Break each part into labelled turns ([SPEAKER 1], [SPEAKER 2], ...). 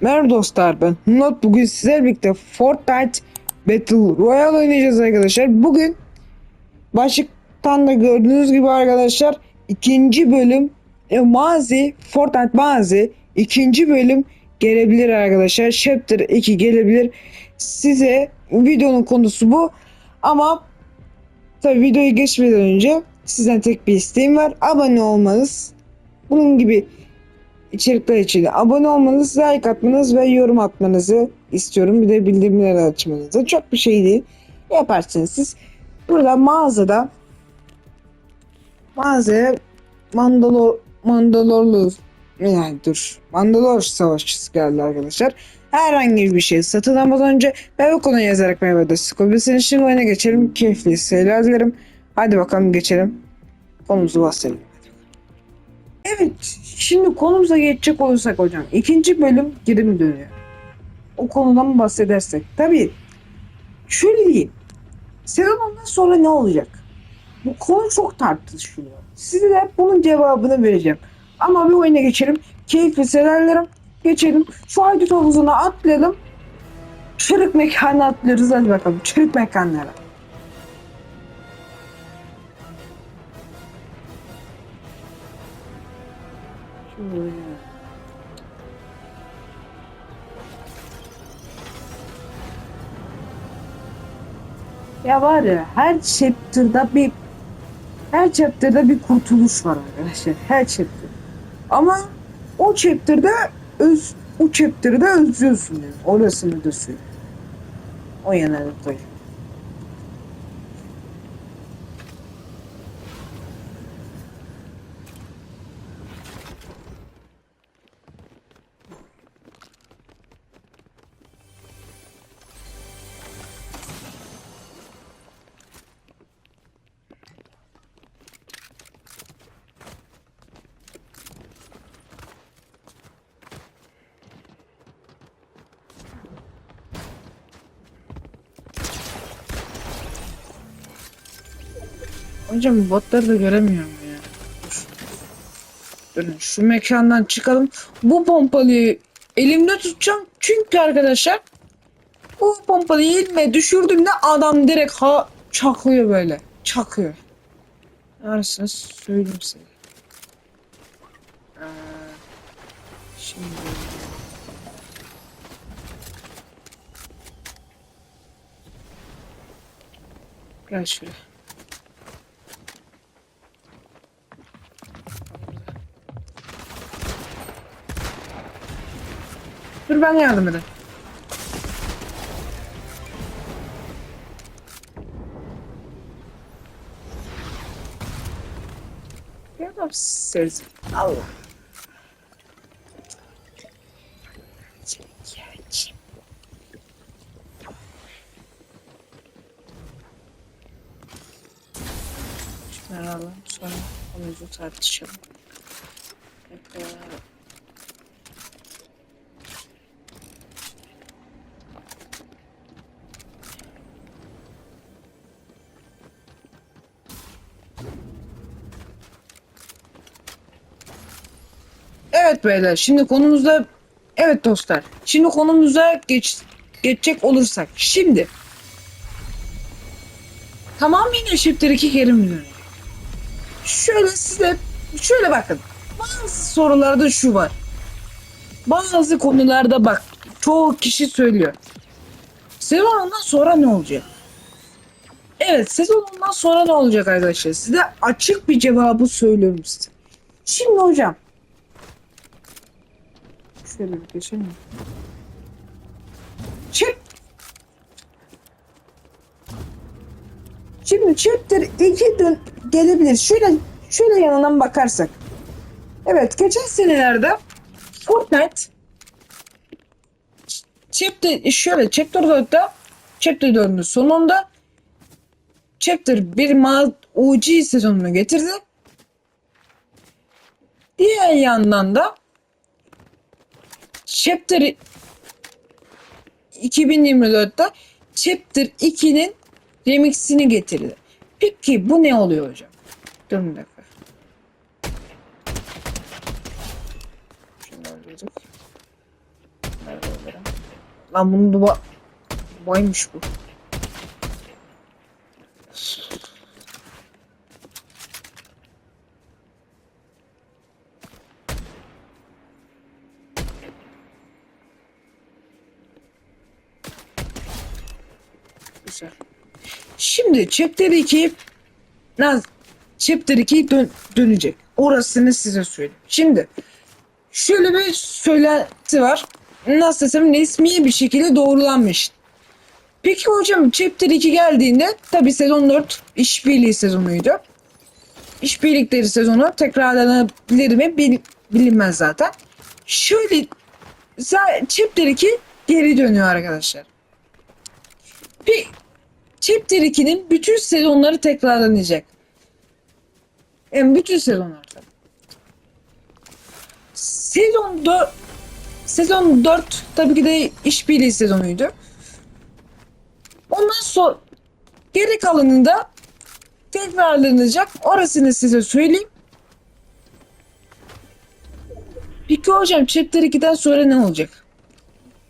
[SPEAKER 1] Merhaba dostlar ben Not bugün sizlerle birlikte Fortnite Battle Royale oynayacağız arkadaşlar. Bugün başlıktan da gördüğünüz gibi arkadaşlar ikinci bölüm e, mazi Fortnite mazi ikinci bölüm gelebilir arkadaşlar. Chapter 2 gelebilir. Size videonun konusu bu ama tabi videoyu geçmeden önce sizden tek bir isteğim var. Abone olmanız. Bunun gibi içerikler için abone olmanız, like atmanız ve yorum atmanızı istiyorum. Bir de bildirimleri açmanızı. Çok bir şey değil. Yaparsınız siz. Burada mağazada mağazaya Mandalor Mandalorlu yani dur. Mandalor savaşçısı geldi arkadaşlar. Herhangi bir şey satın almadan önce ve bu konuyu yazarak merhaba da sıkabilirsiniz. Şimdi oyuna geçelim. Keyifli seyirler dilerim. Hadi bakalım geçelim. Konumuzu bahsedelim. Evet, şimdi konumuza geçecek olursak hocam. ikinci bölüm geri mi dönüyor? O konudan bahsedersek? Tabii. Şöyle diyeyim. Sezonundan sonra ne olacak? Bu konu çok tartışılıyor. Size de bunun cevabını vereceğim. Ama bir oyuna geçelim. Keyifli severlerim. Geçelim. Şu haydut havuzuna atlayalım. Çırık mekanına atlıyoruz. Hadi bakalım. Çırık mekanlara. Ya var ya her chapter'da bir her chapter'da bir kurtuluş var arkadaşlar. Her chapter. Ama o chapter'da öz o chapter'da özlüyorsun yani. Orasını da söyle. O yanarlıkta. Hocam botları da göremiyorum ya. Dur. Durun şu mekandan çıkalım. Bu pompalıyı elimde tutacağım. Çünkü arkadaşlar bu pompalıyı elime düşürdüğümde adam direkt ha çakıyor böyle. Çakıyor. Neredesiniz söyleyeyim size. Ee, şimdi Gel şuraya. Dur ben yardım edeyim. Get upstairs. Allah. Şunları alalım sonra konuyu tartışalım. Ee, Evet beyler şimdi konumuzda evet dostlar şimdi konumuza geç geçecek olursak şimdi tamamıyla Shifter 2 geri mi dönüyor? Şöyle size şöyle bakın bazı sorularda şu var bazı konularda bak çoğu kişi söylüyor sezonundan sonra ne olacak? Evet sezonundan sonra ne olacak arkadaşlar size açık bir cevabı söylüyorum size. Şimdi hocam Şöyle bir geçelim. Çık. Şimdi chapter 2 dön gelebilir. Şöyle şöyle yanından bakarsak. Evet geçen senelerde Fortnite chapter şöyle chapter 4'te chapter 4'ün sonunda chapter 1 ma OG sezonunu getirdi. Diğer yandan da Chapter 2024'te Chapter 2'nin remixini getirdi. Peki bu ne oluyor hocam? Dur bir dakika. Lan bunun duba... Dubaymış bu. Güzel. Şimdi Chapter 2 Naz Chapter 2 dön dönecek. Orasını size söyleyeyim. Şimdi şöyle bir söylenti var. Nasıl desem resmi bir şekilde doğrulanmış. Peki hocam Chapter 2 geldiğinde tabi sezon 4 işbirliği sezonuydu. İşbirlikleri sezonu tekrarlanabilir mi bil- bilinmez zaten. Şöyle Chapter 2 geri dönüyor arkadaşlar. Bir Chapter 2'nin bütün sezonları tekrarlanacak. Yani bütün sezonlar. Sezon 4 Sezon 4 tabii ki de işbirliği sezonuydu. Ondan sonra geri kalanında tekrarlanacak. Orasını size söyleyeyim. Peki hocam Chapter 2'den sonra ne olacak?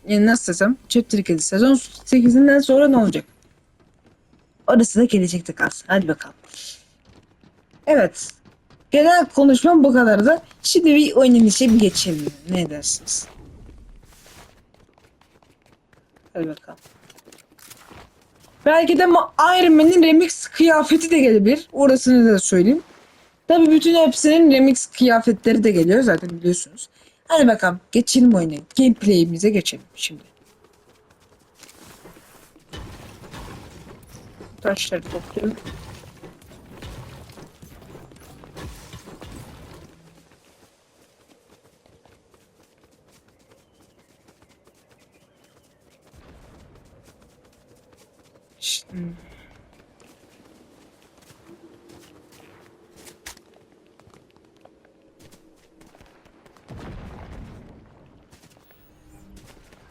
[SPEAKER 1] Yani nasıl desem Chapter 2'de sezon 8'inden sonra ne olacak? Orası da gelecekte kalsın. Hadi bakalım. Evet. Genel konuşmam bu kadardı. Şimdi bir oynanışa bir geçelim. Ne dersiniz? Hadi bakalım. Belki de Iron Man'in remix kıyafeti de gelebilir. Orasını da söyleyeyim. Tabi bütün hepsinin remix kıyafetleri de geliyor zaten biliyorsunuz. Hadi bakalım geçelim oyuna. Gameplay'imize geçelim şimdi. Taşları topluyorum. Şimdi...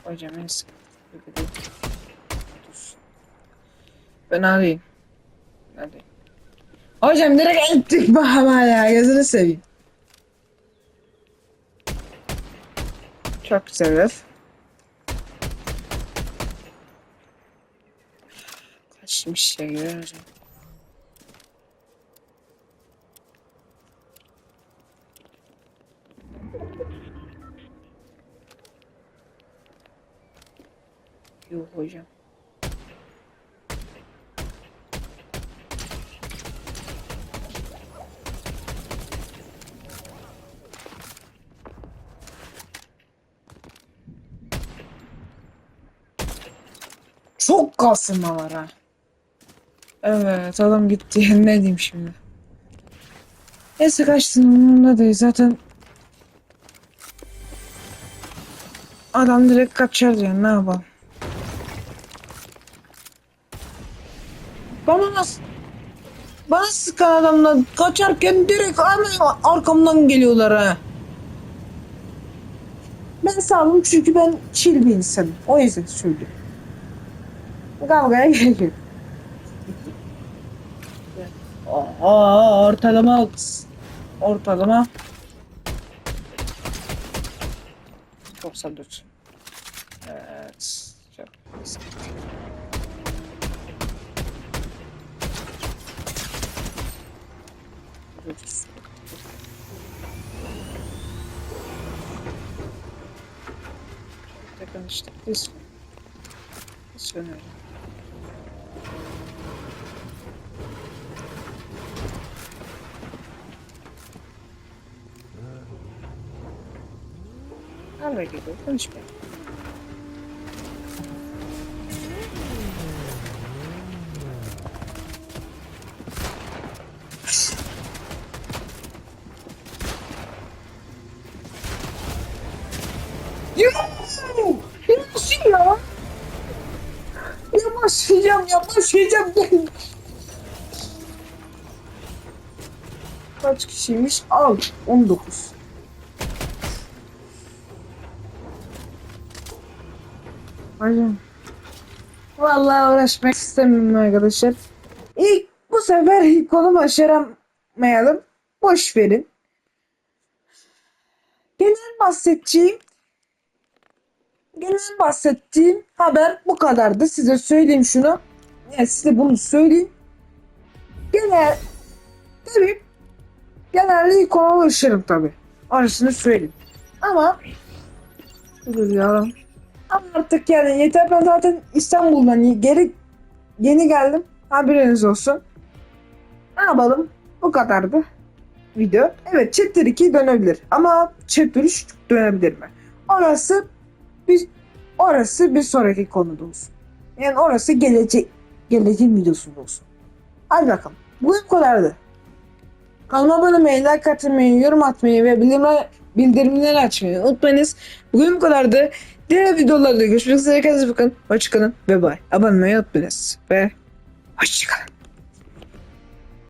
[SPEAKER 1] Hocam en sıkıntı. Dur. Ben arayayım. Hadi. Hocam direkt ettik bahama ya. Gözünü seveyim. Çok güzel. Kaçmış ya görüyor hocam. Yok hocam. Çok kasılma var ha. Evet adam gitti. ne diyeyim şimdi. Neyse kaçtın umurumda değil zaten. Adam direkt kaçar diyor ne yapalım. Bana nasıl bana sıkan adamlar kaçarken direkt hemen arkamdan geliyorlar ha. Ben sağlam çünkü ben chill bir insanım. O yüzden söylüyorum. Kavgaya gerek yok. Aa, ortalama ortalama 94. Evet. Çok. Tekrar işte. This one. Geliyor. Konuşmayalım. Yuh! Nasıl ya? Yavaşlayacağım, yavaşlayacağım. Kaç kişiymiş? Al. 19. Hocam. Vallahi uğraşmak istemiyorum arkadaşlar. İlk bu sefer ilk onu başaramayalım. Boş verin. Genel bahsedeceğim. Genel bahsettiğim haber bu kadardı. Size söyleyeyim şunu. Yani size bunu söyleyeyim. Gene tabii genelde ilk ona tabii. Orasını söyleyeyim. Ama dur ya. Artık yani yeter ben zaten İstanbul'dan geri yeni geldim. Haberiniz olsun. Ne yapalım? Bu kadardı video. Evet chapter 2 dönebilir. Ama chapter 3 dönebilir mi? Orası biz orası bir sonraki konuda olsun. Yani orası gelecek geleceğin videosunda olsun. Hadi bakalım. Bu bu kadardı. Kanalıma abone olmayı, like atmayı, yorum atmayı ve bildirimler, bildirimleri açmayı unutmayınız. Bugün bu kadardı. Diğer videolarda görüşmek üzere. Kendinize bakın. Hoşçakalın ve bay. Abone olmayı unutmayınız. Ve hoşçakalın.